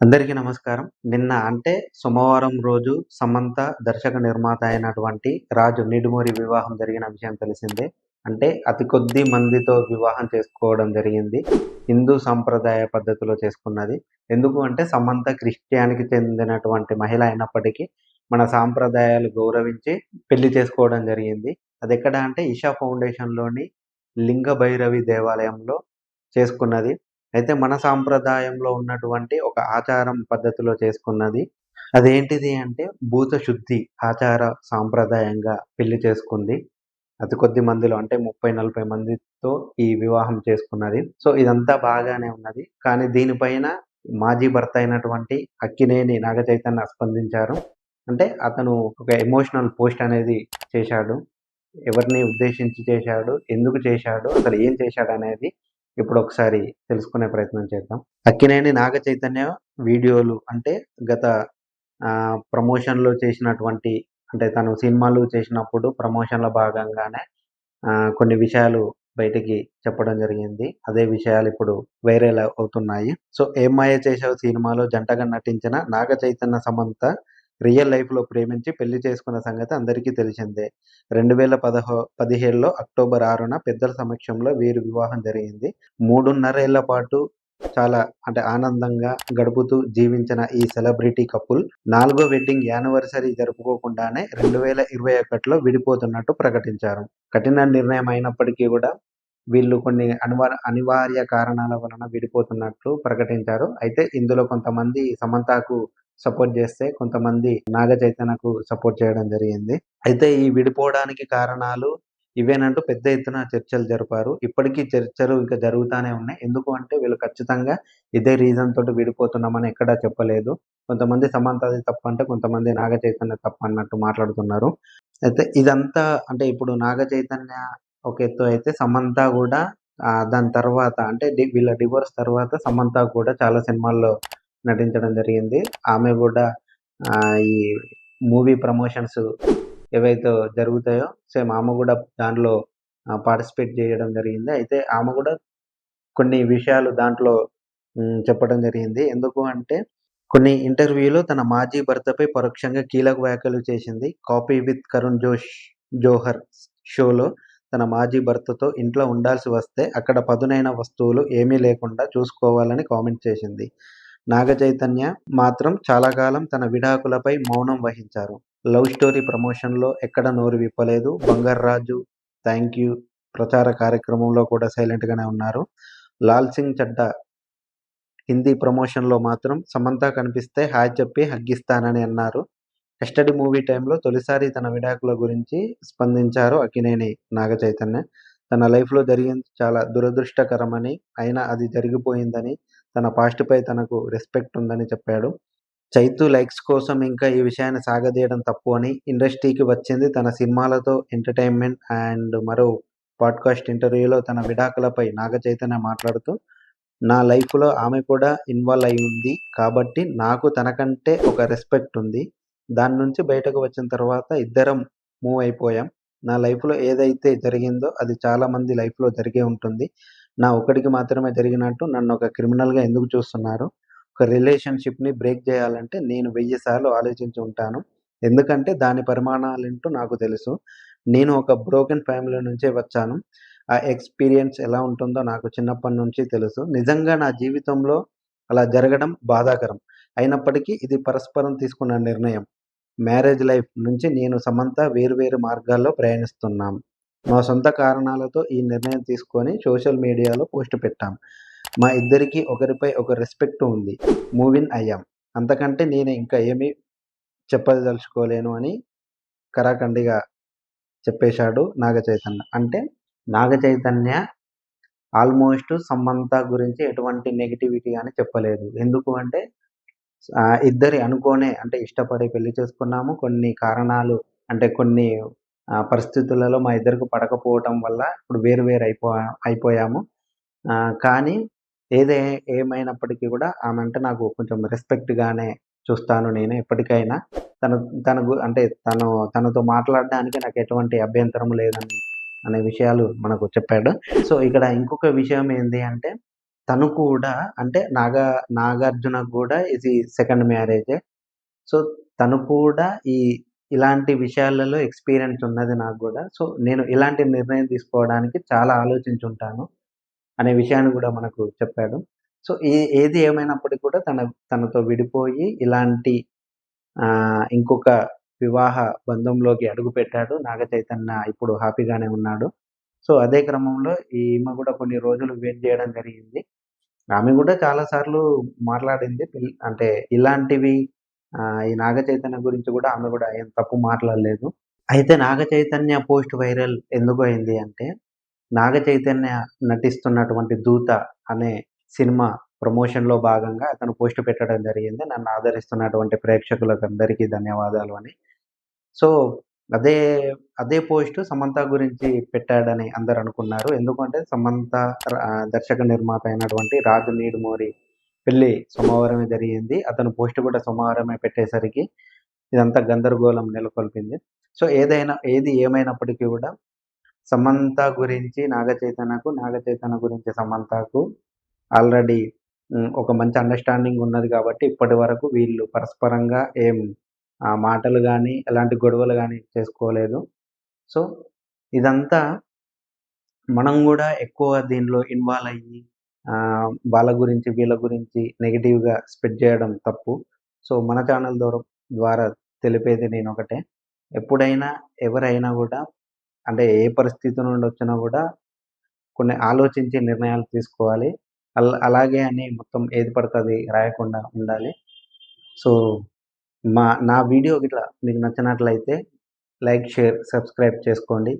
అందరికీ నమస్కారం. నిన్న అంటే సోమవారం రోజు సమంత దర్శక నిర్మాత అయినటువంటి రాజు నిడుమూరి వివాహం జరిగిన విషయం తెలిసిందే. అంటే అతి కొద్ది మందితో వివాహం చేసుకోవడం జరిగింది. హిందూ సాంప్రదాయ పద్ధతిలో చేసుకున్నది. ఎందుకు అంటే సమంత క్రిస్టియానికి చెందినటువంటి మహిళ అయినప్పటికీ మన సాంప్రదాయాలు గౌరవించి పెళ్ళి చేసుకోవడం జరిగింది. అది ఎక్కడ అంటే ఇషా ఫౌండేషన్లోని లింగ భైరవి దేవాలయంలో చేసుకున్నది. అయితే మన సాంప్రదాయంలో ఉన్నటువంటి ఒక ఆచారం పద్ధతిలో చేసుకున్నది అదేంటిది అంటే భూత శుద్ధి ఆచార సాంప్రదాయంగా పెళ్ళి చేసుకుంది. అతి కొద్ది మందిలో అంటే ముప్పై నలభై మందితో ఈ వివాహం చేసుకున్నది. సో ఇదంతా బాగానే ఉన్నది. కానీ దీనిపైన మాజీ భర్త అయినటువంటి అక్కినేని నాగ చైతన్య స్పందించారు. అంటే అతను ఒక ఎమోషనల్ పోస్ట్ అనేది చేశాడు. ఎవరిని ఉద్దేశించి చేశాడు? ఎందుకు చేశాడు? అసలు ఏం చేశాడు అనేది ఇప్పుడు ఒకసారి తెలుసుకునే ప్రయత్నం చేద్దాం. అక్కినేని నాగ చైతన్య వీడియోలు అంటే గత ప్రమోషన్లో చేసినటువంటి అంటే తను సినిమాలు చేసినప్పుడు ప్రమోషన్ల భాగంగానే కొన్ని విషయాలు బయటికి చెప్పడం జరిగింది. అదే విషయాలు ఇప్పుడు వైరల్ అవుతున్నాయి. సో ఏమాయ చేసావు సినిమాలో? జంటగా నటించిన నాగ చైతన్య సమంత రియల్ లైఫ్లో ప్రేమించి పెళ్ళి చేసుకున్న సంగతి అందరికీ తెలిసిందే. రెండు వేల పదహో పదిహేడులో అక్టోబర్ ఆరున పెద్దల సమక్షంలో వీరి వివాహం జరిగింది. మూడున్నరేళ్ళ పాటు చాలా అంటే ఆనందంగా గడుపుతూ జీవించిన ఈ సెలబ్రిటీ కపుల్ నాలుగో వెడ్డింగ్ యానివర్సరీ జరుపుకోకుండానే రెండు వేల ఇరవై ఒకటిలో విడిపోతున్నట్టు ప్రకటించారు. కఠిన నిర్ణయం అయినప్పటికీ కూడా వీళ్ళు కొన్ని అనివార అనివార్య కారణాల వలన విడిపోతున్నట్లు ప్రకటించారు. అయితే ఇందులో కొంతమంది సమంతకు సపోర్ట్ చేస్తే కొంతమంది నాగ చైతన్యకు సపోర్ట్ చేయడం జరిగింది. అయితే ఈ విడిపోవడానికి కారణాలు ఇవేనంటూ పెద్ద ఎత్తున చర్చలు జరిపారు. ఇప్పటికీ చర్చలు ఇంకా జరుగుతూనే ఉన్నాయి. ఎందుకు అంటే వీళ్ళు ఖచ్చితంగా ఇదే రీజన్ తోటి విడిపోతున్నామని ఎక్కడా చెప్పలేదు. కొంతమంది సమాంతది తప్ప అంటే కొంతమంది నాగ చైతన్య తప్ప అన్నట్టు మాట్లాడుతున్నారు. అయితే ఇదంతా అంటే ఇప్పుడు నాగ చైతన్య ఒక ఎత్తు అయితే సమంత కూడా దాని తర్వాత అంటే వీళ్ళ డివోర్స్ తర్వాత సమంత కూడా చాలా సినిమాల్లో నటించడం జరిగింది. ఆమె కూడా ఈ మూవీ ప్రమోషన్స్ ఏవైతే జరుగుతాయో సేమ్ ఆమె కూడా దాంట్లో పార్టిసిపేట్ చేయడం జరిగింది. అయితే ఆమె కూడా కొన్ని విషయాలు దాంట్లో చెప్పడం జరిగింది. ఎందుకు అంటే కొన్ని ఇంటర్వ్యూలో తన మాజీ భర్తపై పరోక్షంగా కీలక వ్యాఖ్యలు చేసింది. కాపీ విత్ కరుణ్ జోష్ జోహర్ షోలో తన మాజీ భర్తతో ఇంట్లో ఉండాల్సి వస్తే అక్కడ పదునైన వస్తువులు ఏమీ లేకుండా చూసుకోవాలని కామెంట్ చేసింది. నాగచైతన్య మాత్రం చాలా కాలం తన విడాకులపై మౌనం వహించారు. లవ్ స్టోరీ ప్రమోషన్లో ఎక్కడ నోరు విప్పలేదు. బంగారాజు థ్యాంక్ యూ ప్రచార కార్యక్రమంలో కూడా సైలెంట్గానే ఉన్నారు. లాల్ సింగ్ చడ్డా హిందీ ప్రమోషన్లో మాత్రం సమంత కనిపిస్తే హాయ్ చెప్పి హగ్గిస్తానని అన్నారు. కస్టడీ మూవీ టైంలో తొలిసారి తన విడాకుల గురించి స్పందించారు అకినేని నాగ చైతన్య తన లైఫ్లో జరిగింది చాలా దురదృష్టకరమని అయినా అది జరిగిపోయిందని తన పాస్ట్పై తనకు రెస్పెక్ట్ ఉందని చెప్పాడు. చైతు లైక్స్ కోసం ఇంకా ఈ విషయాన్ని సాగదీయడం తప్పు అని ఇండస్ట్రీకి వచ్చింది. తన సినిమాలతో ఎంటర్టైన్మెంట్ అండ్ మరో పాడ్కాస్ట్ ఇంటర్వ్యూలో తన విడాకులపై నాగ చైతన్య మాట్లాడుతూ నా లైఫ్లో ఆమె కూడా ఇన్వాల్వ్ అయి ఉంది కాబట్టి నాకు తనకంటే ఒక రెస్పెక్ట్ ఉంది. దాని నుంచి బయటకు వచ్చిన తర్వాత ఇద్దరం మూవ్ అయిపోయాం. నా లైఫ్లో ఏదైతే జరిగిందో అది చాలామంది లైఫ్లో జరిగే ఉంటుంది. నా ఒకడికి మాత్రమే జరిగినట్టు నన్ను ఒక క్రిమినల్గా ఎందుకు చూస్తున్నారు? ఒక రిలేషన్షిప్ని బ్రేక్ చేయాలంటే నేను వెయ్యి సార్లు ఆలోచించి ఉంటాను. ఎందుకంటే దాని పరిమాణాలేంటో నాకు తెలుసు. నేను ఒక బ్రోకెన్ ఫ్యామిలీ నుంచే వచ్చాను. ఆ ఎక్స్పీరియన్స్ ఎలా ఉంటుందో నాకు చిన్నప్పటి నుంచి తెలుసు. నిజంగా నా జీవితంలో అలా జరగడం బాధాకరం. అయినప్పటికీ ఇది పరస్పరం తీసుకున్న నిర్ణయం. మ్యారేజ్ లైఫ్ నుంచి నేను సమంత వేరువేరు మార్గాల్లో ప్రయాణిస్తున్నాం. మా సొంత కారణాలతో ఈ నిర్ణయం తీసుకొని సోషల్ మీడియాలో పోస్ట్ పెట్టాం. మా ఇద్దరికి ఒకరిపై ఒక రెస్పెక్ట్ ఉంది. మూవిన్ అయ్యాం. అంతకంటే నేను ఇంకా ఏమీ చెప్పదలుచుకోలేను అని కరాఖండిగా చెప్పేశాడు నాగ చైతన్య. అంటే నాగ చైతన్య ఆల్మోస్ట్ సంబంత గురించి ఎటువంటి నెగిటివిటీ అని చెప్పలేదు. ఎందుకు అంటే ఇద్దరి అనుకోనే అంటే ఇష్టపడి పెళ్ళి చేసుకున్నాము. కొన్ని కారణాలు అంటే కొన్ని పరిస్థితులలో మా ఇద్దరికి పడకపోవటం వల్ల ఇప్పుడు వేరు వేరు అయిపో అయిపోయాము. కానీ ఏదే ఏమైనప్పటికీ కూడా ఆమె అంటే నాకు కొంచెం రెస్పెక్ట్గానే చూస్తాను నేను ఎప్పటికైనా. తను తనకు అంటే తను తనతో మాట్లాడడానికి నాకు ఎటువంటి అభ్యంతరం లేదని అనే విషయాలు మనకు చెప్పాడు. సో ఇక్కడ ఇంకొక విషయం ఏంటి అంటే తను కూడా అంటే నాగ నాగార్జున కూడా ఇది సెకండ్ మ్యారేజే. సో, తను కూడా ఈ ఇలాంటి విషయాలలో ఎక్స్‌పీరియన్స్ ఉన్నది నాకు కూడా సో, నేను ఇలాంటి నిర్ణయం తీసుకోవడానికి చాలా ఆలోచించుంటాను. అనే విషయాన్ని కూడా మనకు చెప్పాడు. సో, ఏ ఏది ఏమైనప్పటికీ కూడా తన తనతో విడిపోయి ఇలాంటి ఇంకొక వివాహ బంధంలోకి అడుగుపెట్టాడు. నాగ చైతన్య ఇప్పుడు హ్యాపీగానే ఉన్నాడు. సో, అదే క్రమంలో ఈమె కూడా కొన్ని రోజులు వెయిట్ చేయడం జరిగింది. ఆమె కూడా చాలా సార్లు మాట్లాడింది. పిల్ అంటే ఇలాంటివి ఈ నాగ చైతన్య గురించి కూడా ఆమె కూడా ఏం తప్పు మాట్లాడలేదు. అయితే నాగ చైతన్య పోస్ట్ వైరల్ ఎందుకు అయింది అంటే, నాగ చైతన్య నటిస్తున్నటువంటి 'దూత' అనే సినిమా ప్రమోషన్‌లో భాగంగా అతను పోస్ట్ పెట్టడం జరిగింది. నన్ను ఆదరిస్తున్నటువంటి ప్రేక్షకులకు అందరికీ ధన్యవాదాలు అని. సో, అదే అదే పోస్ట్ సమంత గురించి పెట్టాడని అందరు అనుకున్నారు. ఎందుకంటే సమంత దర్శక నిర్మాత అయినటువంటి రాజు నీడుమోరి పెళ్ళి సోమవారమే జరిగింది. అతను పోస్ట్ కూడా సోమవారమే పెట్టేసరికి ఇదంతా గందరగోళం నెలకొల్పింది. సో, ఏదైనా ఏది ఏమైనప్పటికీ కూడా సమంత గురించి నాగ చైతన్యకు, నాగ చైతన్య గురించి సమంతకు ఆల్రెడీ ఒక మంచి అండర్‌స్టాండింగ్ ఉన్నది కాబట్టి ఇప్పటి వరకు వీళ్ళు పరస్పరంగా ఏం మాటలు కానీ ఎలాంటి గొడవలు కానీ చేసుకోలేదు. సో, ఇదంతా మనం కూడా ఎక్కువ దీనిలో ఇన్వాల్వ్ అయ్యి వాళ్ళ గురించి, వీళ్ళ గురించి నెగిటివ్గా స్ప్రెడ్ చేయడం తప్పు. సో, మన ఛానల్ ద్వారా ద్వారా తెలిపేది నేను ఒకటే ఎప్పుడైనా ఎవరైనా కూడా అంటే ఏ పరిస్థితి నుండి వచ్చినా కూడా కొన్ని ఆలోచించి నిర్ణయాలు తీసుకోవాలి. అలాగే అని మొత్తం ఏది పడితే అది రాయకుండా ఉండాలి. సో, మా నా వీడియో గిట్ల మీకు నచ్చినట్లయితే లైక్, షేర్, సబ్స్క్రైబ్ చేసుకోండి.